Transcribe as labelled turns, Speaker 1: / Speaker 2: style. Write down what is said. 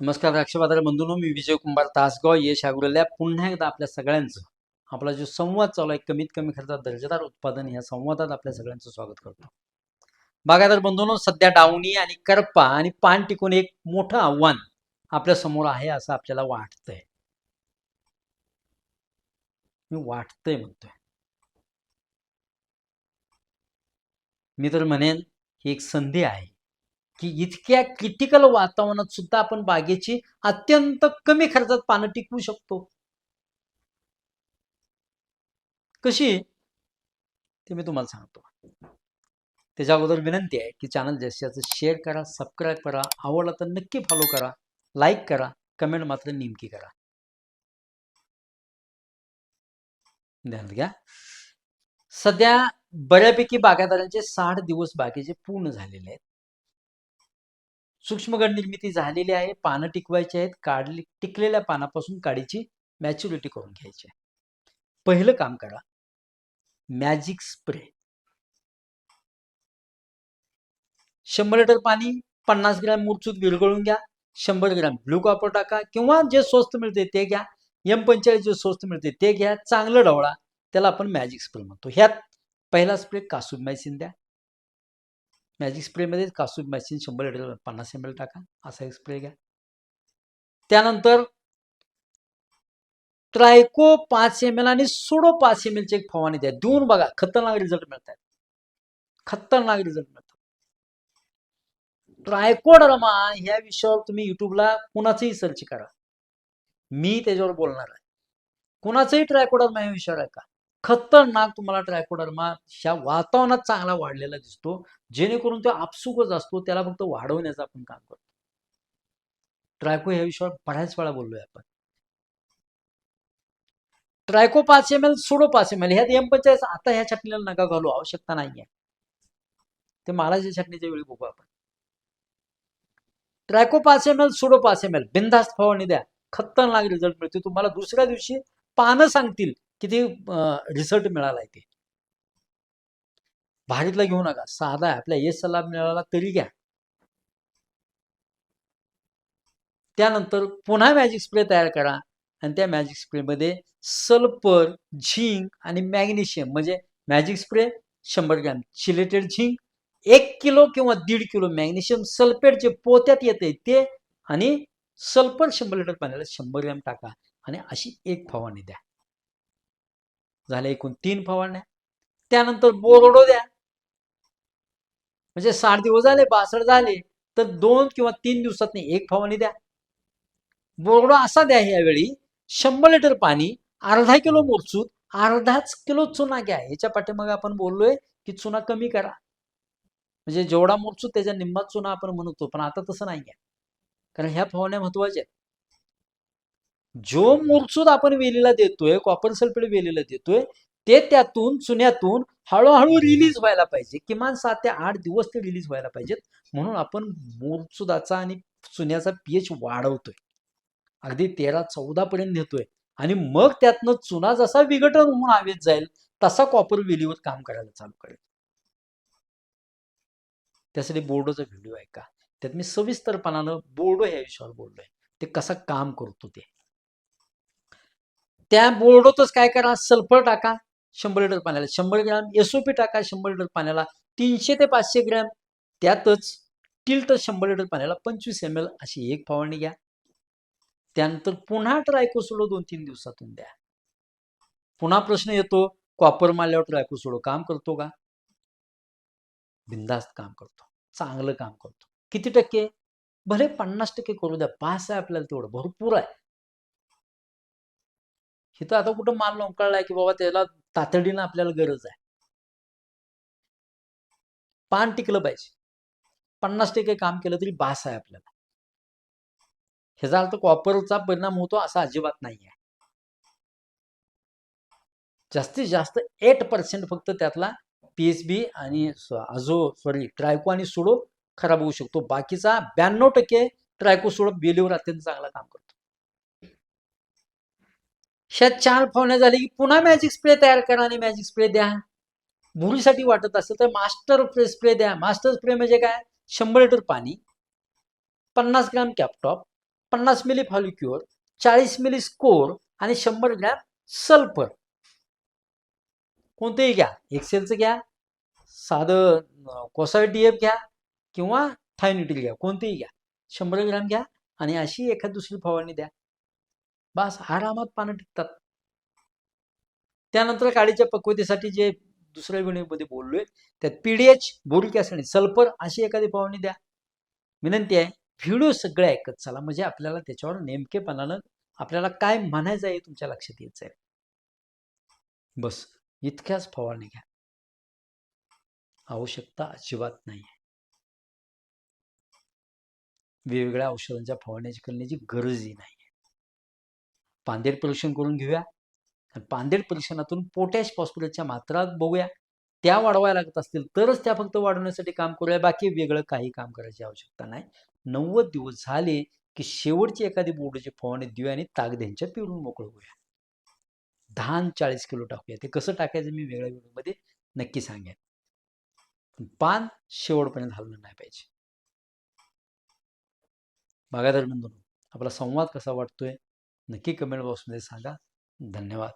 Speaker 1: नमस्कार राक्षबाजार बंधून मी विजय कुंभार तासगाव यश आगुरल्या. पुन्हा एकदा आपल्या सगळ्यांचं आपला जो संवाद चालू आहे कमीत कमी खर्चात दर्जेदार उत्पादन या संवादात आपल्या सगळ्यांचं स्वागत करतो. बागायदार बंधूंनो सध्या डावणी आणि करपा आणि पान टिकून एक मोठं आव्हान आपल्यासमोर आहे असं आपल्याला वाटतंय. मी वाटतंय म्हणतोय. मी तर म्हणेन ही एक संधी आहे. की इतक्या क्रिटिकल वातावरणात सुद्धा आपण बागेची अत्यंत कमी खर्चात पानं टिकवू शकतो. कशी ते मी तुम्हाला सांगतो. त्याच्या अगोदर विनंती आहे की चॅनल जास्तीत शेअर करा सबस्क्राईब करा आवडला तर नक्की फॉलो करा लाईक करा कमेंट मात्र नेमकी करा. ध्यानात घ्या. सध्या बऱ्यापैकी बागायतदारांचे साठ दिवस बागेचे पूर्ण झालेले आहेत. सूक्ष्मगड निर्मिती झालेली आहे. पानं टिकवायची आहेत. काढली टिकलेल्या पानापासून काडीची मॅच्युरिटी करून घ्यायची आहे. पहिलं काम करा. Magic spray. शंभर लिटर पाणी पन्नास ग्रॅम मुरचूत विरघळून घ्या. शंभर ग्रॅम ब्लू कॉपर टाका किंवा जे स्वस्त मिळते ते घ्या. एम पंचेचाळीस जे स्वस्त मिळते ते घ्या. चांगलं ढवळा. त्याला आपण मॅजिक स्प्रे म्हणतो. ह्यात पहिला स्प्रे कासूब द्या. मॅजिक स्प्रेमध्ये कासू मॅसिन शंभर लिटर पन्नास एम एल टाका असा एक स्प्रे घ्या. त्यानंतर ट्रायको पाच एम एल आणि सोडो पाच एम एलची एक फवारणी द्या. देऊन बघा खतरनाक रिझल्ट मिळतात खतरनाक रिझल्ट मिळतात. ट्रायकोडर्मा ह्या विषयावर तुम्ही युट्यूबला कुणाचंही सर्च करा. मी त्याच्यावर बोलणार आहे. कुणाचंही ट्रायकोडर्मा ह्या विषयावर आहे का खतरनाक तुम्हाला ट्रायकोडर्मा ह्या वातावरणात चांगला वाढलेला दिसतो. जेणेकरून तो आपसुकच असतो. त्याला फक्त वाढवण्याचं आपण काम करतो. ट्रायको ह्या विषयावर बऱ्याच वेळा बोललोय आपण. ट्रायको पाच एम एल सोडो पाच एम एल ह्यात एम पंचायत आता ह्या छटणीला नका घालू. आवश्यकता नाहीये. ते मालाच्या छटणीच्या वेळी बघू आपण. ट्रायको पाच एम एल सोडो पाच एम एल बिनधास्त फवारणी द्या. खतरनाक रिझल्ट मिळते तुम्हाला दुसऱ्या दिवशी पानं सांगतील. किती रिझल्ट मिळालाय ते. भारीतला घेऊ नका. साधा आपल्या येस सल्ला मिळाला तरी घ्या. त्यानंतर पुन्हा मॅजिक स्प्रे तयार करा आणि त्या मॅजिक स्प्रेमध्ये सल्फर झिंक आणि मॅग्नेशियम म्हणजे मॅजिक स्प्रे शंभर ग्रॅम चिलेटेड झिंक एक किलो किंवा दीड किलो मॅग्नेशियम सल्फेट जे पोत्यात येते ते आणि सल्फर शंभर लिटर पाण्याला शंभर ग्रॅम टाका आणि अशी एक फवारणी द्या. झाल्या एकूण तीन फवारण्या. त्यानंतर बोरडो द्या. म्हणजे साठ दिवस झाले बासष्ट झाले तर दोन किंवा तीन दिवसात एक फवारणी द्या. बोरडो असा द्या यावेळी शंभर लिटर पाणी अर्धा किलो मोरचूत अर्धाच किलो चुना घ्या. ह्याच्या पाठीमागे आपण बोललोय की चुना कमी करा. म्हणजे जेवढा मोरचूत त्याच्या निम्मा चुना आपण म्हणतो पण आता तसं नाही घ्या. कारण ह्या फवारण्या महत्त्वाच्या आहेत. जो मोरचूत आपण वेलीला देतोय कॉपर सल्फेट वेलीला देतोय ते त्यातून चुन्यातून हळूहळू रिलीज व्हायला पाहिजे. किमान सात ते आठ दिवस ते रिलीज व्हायला पाहिजेत. म्हणून आपण मोरचुदाचा आणि चुन्याचा पीएच वाढवतोय. अगदी तेरा चौदा पर्यंत नेतोय. आणि मग त्यातनं चुना जसा विघटन होऊन हवेत जाईल तसा कॉपर वेलीवर काम करायला चालू करेल. त्यासाठी बोर्डोचा व्हिडिओ आहे का त्यात मी सविस्तरपणानं बोर्डो या विषयावर बोललोय. ते कसं काम करतो ते. त्या बोर्डोतच काय करा सल्फर टाका शंभर लिटर पाण्याला. शंभर ग्रॅम एसओपी टाका शंभर लिटर पाण्याला. तीनशे ते पाचशे ग्रॅम. त्यातच टिल्ट शंभर लिटर पाण्याला पंचवीस एम एल अशी एक फवारणी घ्या. त्यानंतर पुन्हा ट्रायकोसोडो दोन तीन दिवसातून द्या. पुन्हा प्रश्न येतो कॉपर मारल्यावर ट्रायकोसोडो काम करतो का? बिंदास्त काम करतो. चांगलं काम करतो. किती टक्के? भले पन्नास टक्के करू द्या. पास आहे आपल्याला तेवढं. भरपूर आहे. तिथं आता कुठं माल लोंकाळलाय की बाबा त्याला तातडीनं आपल्याला गरज आहे. पान टिकलं पाहिजे. पन्नास टक्के काम केलं तरी बास आहे आपल्याला. ह्याचा अर्थ कॉपरचा परिणाम होतो असा अजिबात नाही आहे जास्तीत जास्त एट पर्सेंट फक्त त्यातला पीएचबी आणि अजो सॉरी ट्रायको आणि सुडो खराब होऊ शकतो. बाकीचा ब्याण्णव टक्के ट्रायको सुडो बेलीवर अत्यंत चांगला काम करतो. शत चार फवण्या झाली की पुन्हा मॅजिक स्प्रे तयार करा आणि मॅजिक स्प्रे द्या. भुरीसाठी वाटत असेल तर मास्टर स्प्रे द्या. मास्टर स्प्रे म्हणजे काय? शंभर लिटर पाणी पन्नास ग्राम कॅपटॉप पन्नास मिली फॉलिक्युअर चाळीस मिली स्कोर आणि शंभर ग्रॅम सल्फर कोणतेही घ्या. एक्सेलचं घ्या. साधं कोसाय डीएफ घ्या किंवा थायनिटील घ्या. कोणतेही घ्या. शंभर ग्रॅम घ्या आणि अशी एखाद दुसरी फवारणी द्या. बस आरामात पानं टिकतात. त्यानंतर काडीच्या पक्वतेसाठी जे दुसऱ्या व्हिडिओमध्ये बोललोय त्यात पीडीएच बोरिक असणे आणि सल्फर अशी एखादी फवारणी द्या. विनंती आहे व्हिडिओ सगळे ऐकत चला म्हणजे आपल्याला त्याच्यावर नेमकेपणानं आपल्याला काय म्हणायचं आहे हे तुमच्या लक्षात यायचं आहे बस इतक्याच फवारणी घ्या. आवश्यकता अजिबात नाही आहे वेगवेगळ्या औषधांच्या फवारण्याची करण्याची गरजही नाही. पांदेड पांदेर परीक्षण करून घेऊया. पांदेड पांदेर परीक्षणातून पोटॅश फॉस्फरसच्या मात्रा बघूया. त्या वाढवायला लागत असतील तरच त्या फक्त वाढवण्यासाठी काम करूया. बाकी वेगळं काही काम करायची आवश्यकता नाही. नव्वद दिवस झाले की शेवटची एखादी बोर्डची फवारणी देऊया आणि तागद्यांच्या पिळून मोकळं होऊया. धान चाळीस किलो टाकूया. ते कसं टाकायचं मी वेगळ्या व्हिडिओमध्ये नक्की सांगेन. पण पान शेवटपर्यंत हललं नाही पाहिजे. बागायदार बंधू आपला संवाद कसा वाटतोय? नक्की कमेंट बॉक्समध्ये सांगा. धन्यवाद.